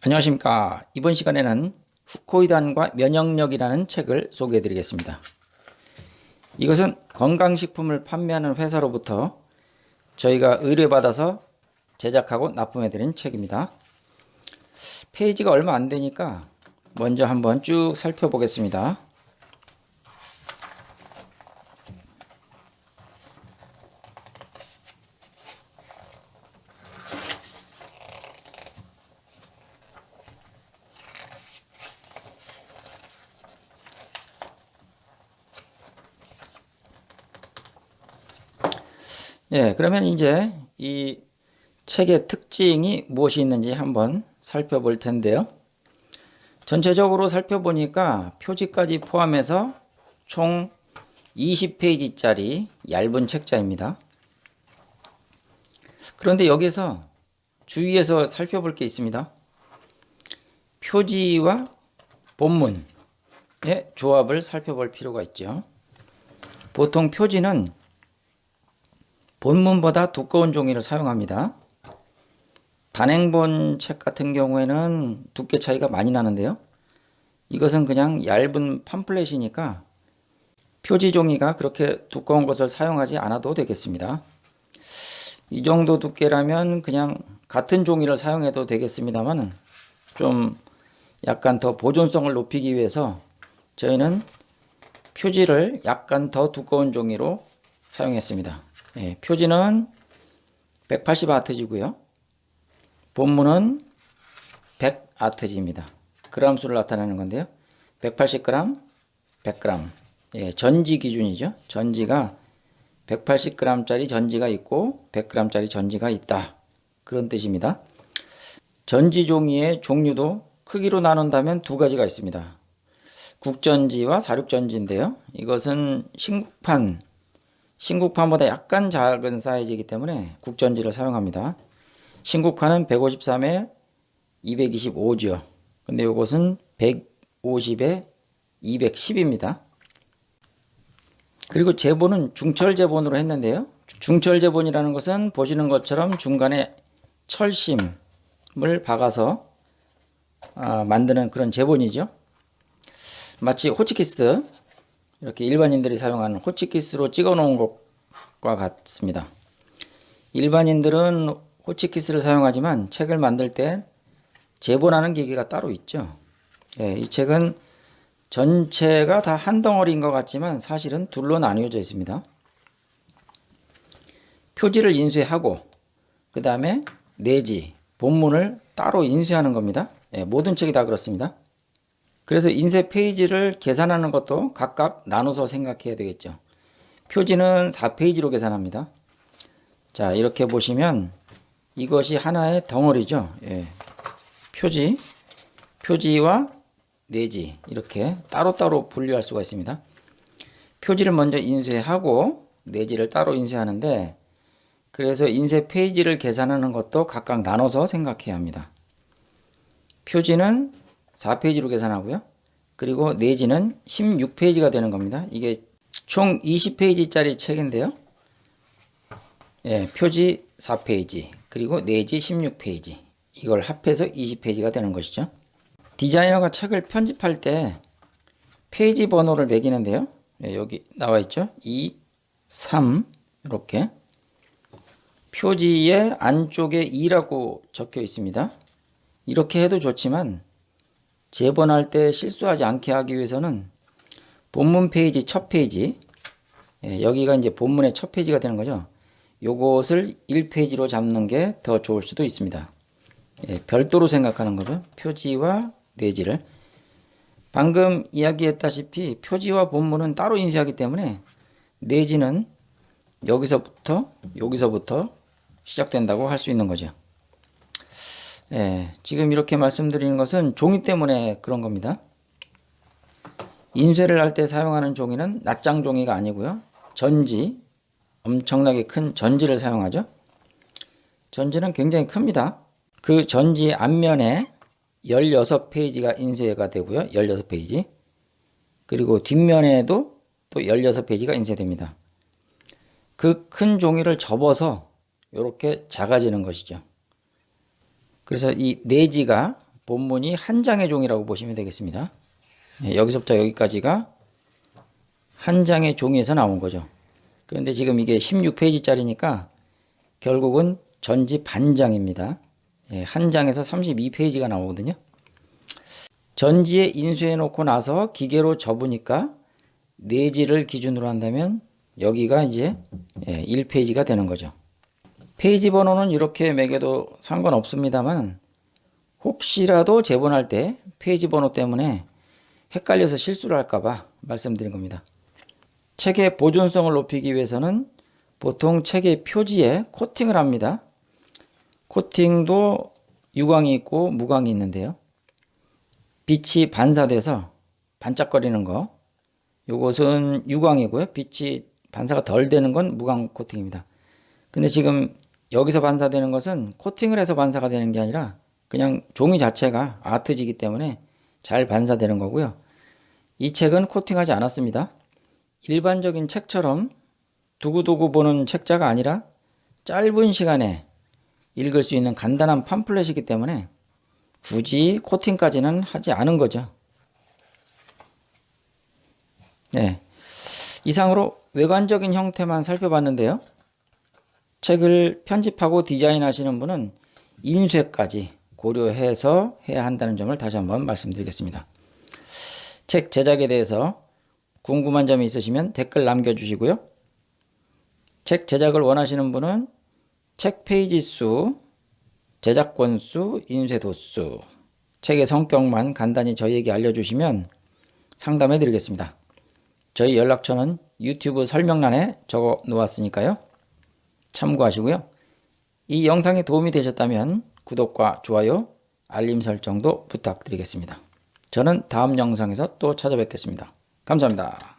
안녕하십니까. 이번 시간에는 후코이단과 면역력이라는 책을 소개해 드리겠습니다. 이것은 건강식품을 판매하는 회사로부터 저희가 의뢰받아서 제작하고 납품해 드린 책입니다. 페이지가 얼마 안 되니까 먼저 한번 쭉 살펴보겠습니다. 예, 그러면 이제 이 책의 특징이 무엇이 있는지 한번 살펴볼 텐데요. 전체적으로 살펴보니까 표지까지 포함해서 총 20페이지짜리 얇은 책자입니다. 그런데 여기서 주위에서 살펴볼 게 있습니다. 표지와 본문의 조합을 살펴볼 필요가 있죠. 보통 표지는 본문보다 두꺼운 종이를 사용합니다. 단행본 책 같은 경우에는 두께 차이가 많이 나는데요. 이것은 그냥 얇은 팜플렛이니까 표지 종이가 그렇게 두꺼운 것을 사용하지 않아도 되겠습니다. 이 정도 두께라면 그냥 같은 종이를 사용해도 되겠습니다만 좀 약간 더 보존성을 높이기 위해서 저희는 표지를 약간 더 두꺼운 종이로 사용했습니다. 예, 표지는 180아트지고요. 본문은 100아트지입니다. 그람 수를 나타내는 건데요. 180g, 100g. 예, 전지 기준이죠. 전지가 180g짜리 전지가 있고 100g짜리 전지가 있다. 그런 뜻입니다. 전지 종이의 종류도 크기로 나눈다면 두 가지가 있습니다. 국전지와 사륙전지인데요. 이것은 신국판 신국판보다 약간 작은 사이즈이기 때문에 국전지를 사용합니다. 신국판은 153에 225죠. 근데 이것은 150에 210입니다. 그리고 제본은 중철 제본으로 했는데요. 중철 제본이라는 것은 보시는 것처럼 중간에 철심을 박아서 아, 만드는 그런 제본이죠. 마치 호치키스 이렇게 일반인들이 사용하는 호치키스로 찍어 놓은 것과 같습니다. 일반인들은 호치키스를 사용하지만 책을 만들 때 재본하는 기계가 따로 있죠. 예, 이 책은 전체가 다 한 덩어리인 것 같지만 사실은 둘로 나뉘어져 있습니다. 표지를 인쇄하고 그 다음에 내지 본문을 따로 인쇄하는 겁니다. 예, 모든 책이 다 그렇습니다. 그래서 인쇄 페이지를 계산하는 것도 각각 나눠서 생각해야 되겠죠. 표지는 4페이지로 계산합니다. 자, 이렇게 보시면 이것이 하나의 덩어리죠. 예. 표지, 표지와 내지 이렇게 따로따로 분류할 수가 있습니다. 표지를 먼저 인쇄하고 내지를 따로 인쇄하는데 그래서 인쇄 페이지를 계산하는 것도 각각 나눠서 생각해야 합니다. 표지는 4페이지로 계산하고요. 그리고 내지는 16페이지가 되는 겁니다. 이게 총 20페이지짜리 책인데요. 예, 표지 4페이지, 그리고 내지 16페이지. 이걸 합해서 20페이지가 되는 것이죠. 디자이너가 책을 편집할 때 페이지 번호를 매기는데요. 예, 여기 나와 있죠. 2, 3 이렇게 표지의 안쪽에 2라고 적혀 있습니다. 이렇게 해도 좋지만 재본할 때 실수하지 않게 하기 위해서는 본문 페이지 첫 페이지 예, 여기가 이제 본문의 첫 페이지가 되는 거죠. 요것을 1페이지로 잡는 게 더 좋을 수도 있습니다. 예, 별도로 생각하는 거죠. 표지와 내지를 방금 이야기했다시피 표지와 본문은 따로 인쇄하기 때문에 내지는 여기서부터 여기서부터 시작된다고 할 수 있는 거죠. 예, 지금 이렇게 말씀드리는 것은 종이 때문에 그런 겁니다. 인쇄를 할 때 사용하는 종이는 낱장 종이가 아니고요. 전지, 엄청나게 큰 전지를 사용하죠. 전지는 굉장히 큽니다. 그 전지 앞면에 16페이지가 인쇄가 되고요. 16페이지. 그리고 뒷면에도 또 16페이지가 인쇄됩니다. 그 큰 종이를 접어서 이렇게 작아지는 것이죠. 그래서 이 내지가 본문이 한 장의 종이라고 보시면 되겠습니다. 예, 여기서부터 여기까지가 한 장의 종이에서 나온 거죠. 그런데 지금 이게 16페이지짜리니까 결국은 전지 반장입니다. 예, 한 장에서 32페이지가 나오거든요. 전지에 인수해 놓고 나서 기계로 접으니까 내지를 기준으로 한다면 여기가 이제 예, 1페이지가 되는 거죠. 페이지 번호는 이렇게 매겨도 상관없습니다만 혹시라도 재본할 때 페이지 번호 때문에 헷갈려서 실수를 할까봐 말씀드린 겁니다. 책의 보존성을 높이기 위해서는 보통 책의 표지에 코팅을 합니다. 코팅도 유광이 있고 무광이 있는데요. 빛이 반사돼서 반짝거리는 거. 요것은 유광이고요. 빛이 반사가 덜 되는 건 무광 코팅입니다. 근데 지금 여기서 반사되는 것은 코팅을 해서 반사가 되는 게 아니라 그냥 종이 자체가 아트지기 때문에 잘 반사되는 거고요. 이 책은 코팅하지 않았습니다. 일반적인 책처럼 두고두고 보는 책자가 아니라 짧은 시간에 읽을 수 있는 간단한 팜플렛이기 때문에 굳이 코팅까지는 하지 않은 거죠. 네. 이상으로 외관적인 형태만 살펴봤는데요. 책을 편집하고 디자인하시는 분은 인쇄까지 고려해서 해야 한다는 점을 다시 한번 말씀드리겠습니다. 책 제작에 대해서 궁금한 점이 있으시면 댓글 남겨주시고요. 책 제작을 원하시는 분은 책 페이지 수, 제작 권 수, 인쇄 도수, 책의 성격만 간단히 저희에게 알려주시면 상담해 드리겠습니다. 저희 연락처는 유튜브 설명란에 적어 놓았으니까요. 참고하시고요. 이 영상이 도움이 되셨다면 구독과 좋아요, 알림 설정도 부탁드리겠습니다. 저는 다음 영상에서 또 찾아뵙겠습니다. 감사합니다.